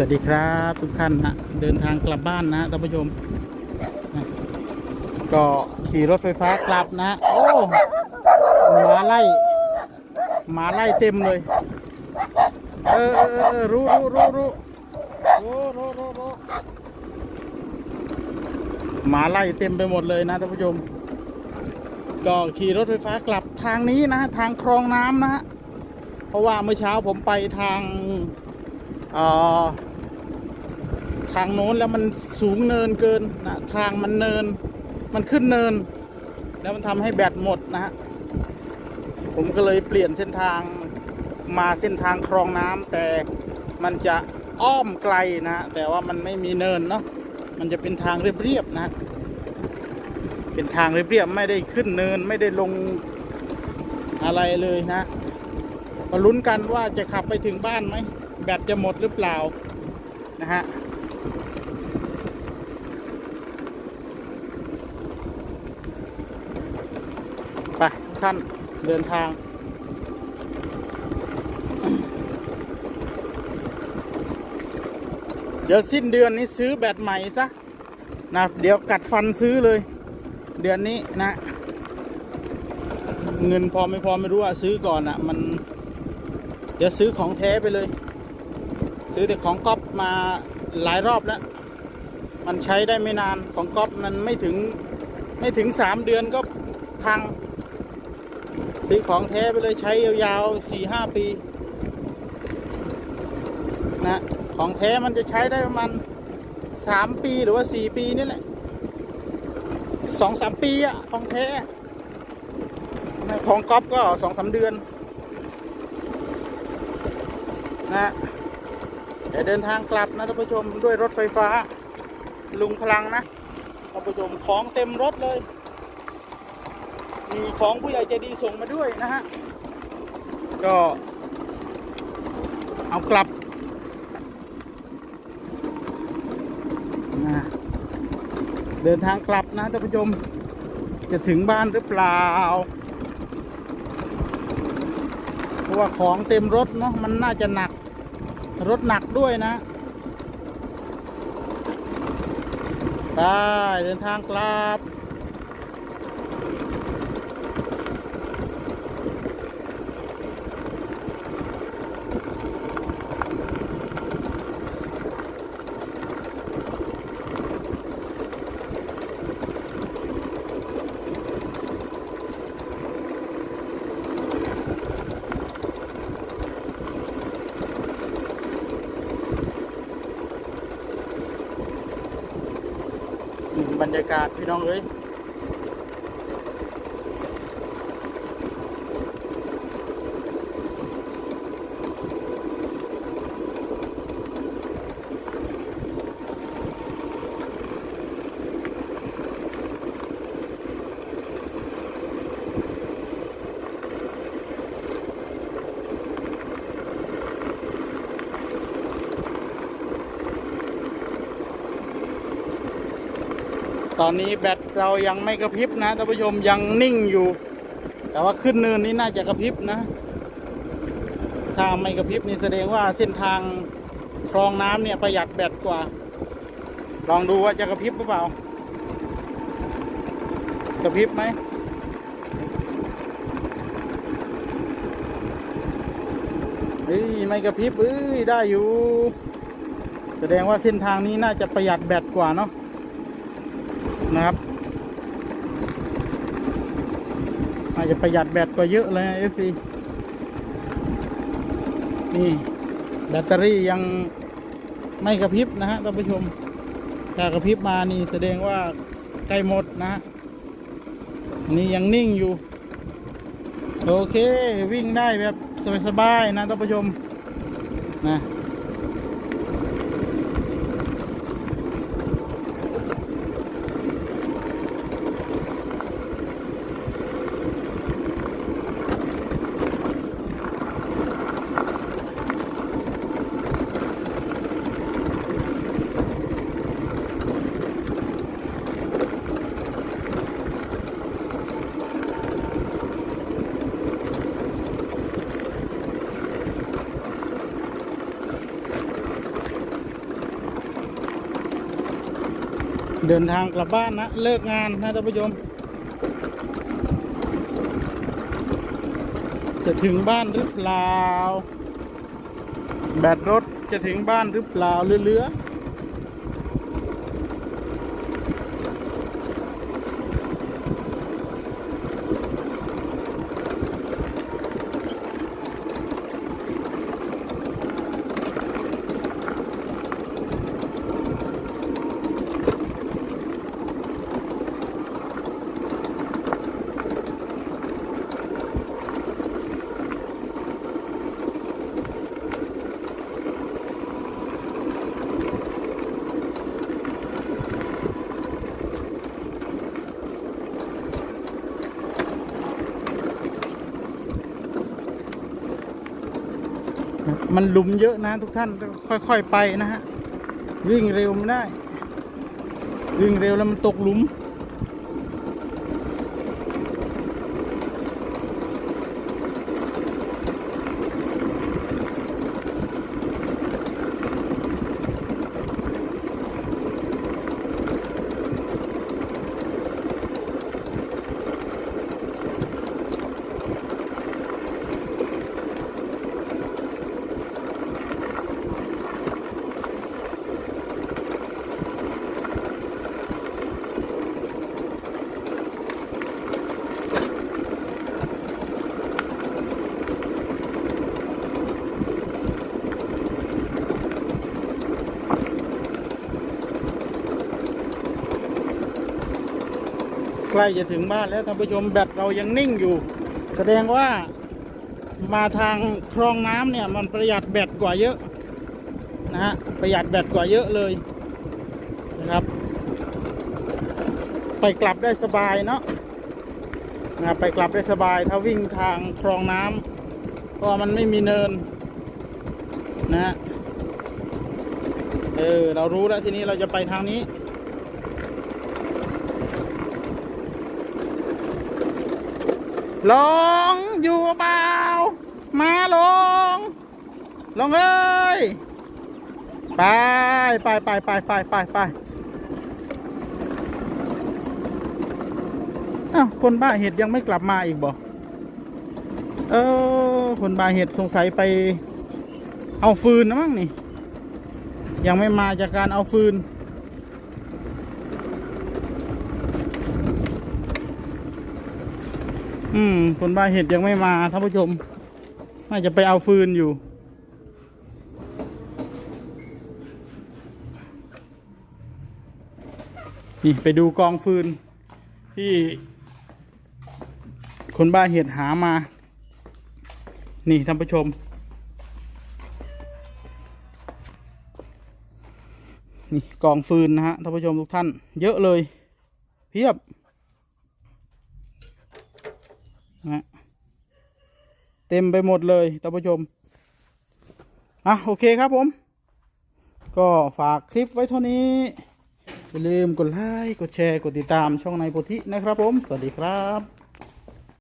สวัสดีครับทุกท่านนะเดินทางกลับบ้านนะท่านผู้ชมนะก็ขี่รถไฟฟ้ากลับนะ โอ้หมาไล่หมาไล่เต็มเลย เออเออเออรู้รู้รู้รู้รู้รู้รู้รู้หมาไล่เต็มไปหมดเลยนะท่านผู้ชม ก็ขี่รถไฟฟ้ากลับทางนี้นะทางคลองน้ำนะฮะเพราะว่าเมื่อเช้าผมไปทาง เอ่อ ทางโน้นแล้วมันสูงเนินเกินนะทางมันเนิน มันขึ้นเนิน แล้วมันทำให้แบตหมดนะฮะผมก็เลยเปลี่ยนเส้นทางมาเส้นทางคลองน้ำแต่มันจะอ้อมไกลนะ แต่ว่ามันไม่มีเนินเนาะมันจะเป็นทางเรียบๆนะฮะเป็นทางเรียบๆไม่ได้ขึ้นเนินไม่ได้ลงอะไรเลยนะมาลุ้นกันว่าจะขับไปถึงบ้านไหมแบตจะหมดหรือเปล่านะฮะ ไป ท่านเดินทาง เดี๋ยวสิ้นเดือนนี้ซื้อแบตใหม่ซะนะเดี๋ยวกัดฟันซื้อเลย เดือนนี้นะ เงินพอไม่พอไม่รู้อะซื้อก่อนอะมัน เดี๋ยวซื้อของแท้ไปเลย ซื้อแต่ของก๊อปมาหลายรอบแล้ว มันใช้ได้ไม่นานของก๊อปมันไม่ถึงไม่ถึงสามเดือนก็พัง ซื้อของแท้ไปเลยใช้ยาวๆสี่ห้าปี นะ ของแท้มันจะใช้ได้ประมาณสามปีหรือว่าสี่ปีนี่แหละสองสามปีอะของแท้ ของก๊อปก็สองสามเดือน นะเดี๋ยวเดินทางกลับนะท่านผู้ชมด้วยรถไฟฟ้า ลุงพลังนะท่านผู้ชมของเต็มรถเลย มีของผู้ใหญ่ใจดีส่งมาด้วยนะฮะ ก็ เอากลับนะเดินทางกลับนะท่านผู้ชม จะถึงบ้านหรือเปล่า เพราะว่าของเต็มรถเนาะมันน่าจะหนัก รถหนักด้วยนะได้เดินทางกลับ บรรยากาศพี่น้องเอ้ย ตอนนี้แบตเรายังไม่กระพริบนะท่านผู้ชมยังนิ่งอยู่ แต่ว่าขึ้นเนินนี้น่าจะกระพริบนะ ถ้าไม่กระพริบนี่แสดงว่าเส้นทางคลองน้ำเนี่ยประหยัดแบตกว่า ลองดูว่าจะกระพริบหรือเปล่า กระพริบไหมเอ้ยไม่กระพริบเอ้ยได้อยู่ แสดงว่าเส้นทางนี้น่าจะประหยัดแบตกว่าเนาะ นะครับ อาจจะประหยัดแบตกว่าเยอะเลยนะ FC นี่แบตเตอรี่ยังไม่กระพริบนะฮะท่านผู้ชมถ้ากระพริบมานี่แสดงว่าใกล้หมดนะฮะนี่ยังนิ่งอยู่ โอเค วิ่งได้แบบสบายๆนะท่านผู้ชมนะ เดินทางกลับบ้านนะ เลิกงานนะท่านผู้ชม จะถึงบ้านหรือเปล่า แบตรถจะถึงบ้านหรือเปล่าเรือ มันหลุมเยอะนะทุกท่านค่อยๆไปนะฮะวิ่งเร็วไม่ได้ วิ่งเร็วแล้วมันตกหลุม ล้จะถึงบ้านแล้วท่านผู้ชมแบตเรายังนิ่งอยู่ แสดงว่ามาทางคลองน้ำเนี่ย มันประหยัดแบตกว่าเยอะนะฮะประหยัดแบตกว่าเยอะเลยนะครับ ไปกลับได้สบายเนาะนะครับไปกลับได้สบาย ถ้าวิ่งทางคลองน้ำเพราะมันไม่มีเนินนะฮะเออเรารู้แล้วทีนี้เราจะไปทางนี้ ลงอยู่เปล่ามาลง ลงเอ้ย ไปไปไปไปไปไปไปอ้าวคนบ้าเห็ดยังไม่กลับมาอีกบ่เออ คนบ้าเห็ดสงสัยไป เอาฟืนนะมั้งนี่ ยังไม่มาจากการเอาฟืน อืมคนบ้าเห็ดยังไม่มาท่านผู้ชม น่าจะไปเอาฟืนอยู่ นี่ไปดูกองฟืน ที่ คนบ้าเห็ดหามา นี่ท่านผู้ชมนี่กองฟืนนะฮะท่านผู้ชมทุกท่าน เยอะเลย เพียบ นะฮะเต็มไปหมดเลยท่านผู้ชมอะโอเคครับผม ก็ฝากคลิปไว้เท่านี้อย่าลืมกดไลค์กดแชร์กดติดตามช่องในโพธินะครับผม สวัสดีครับ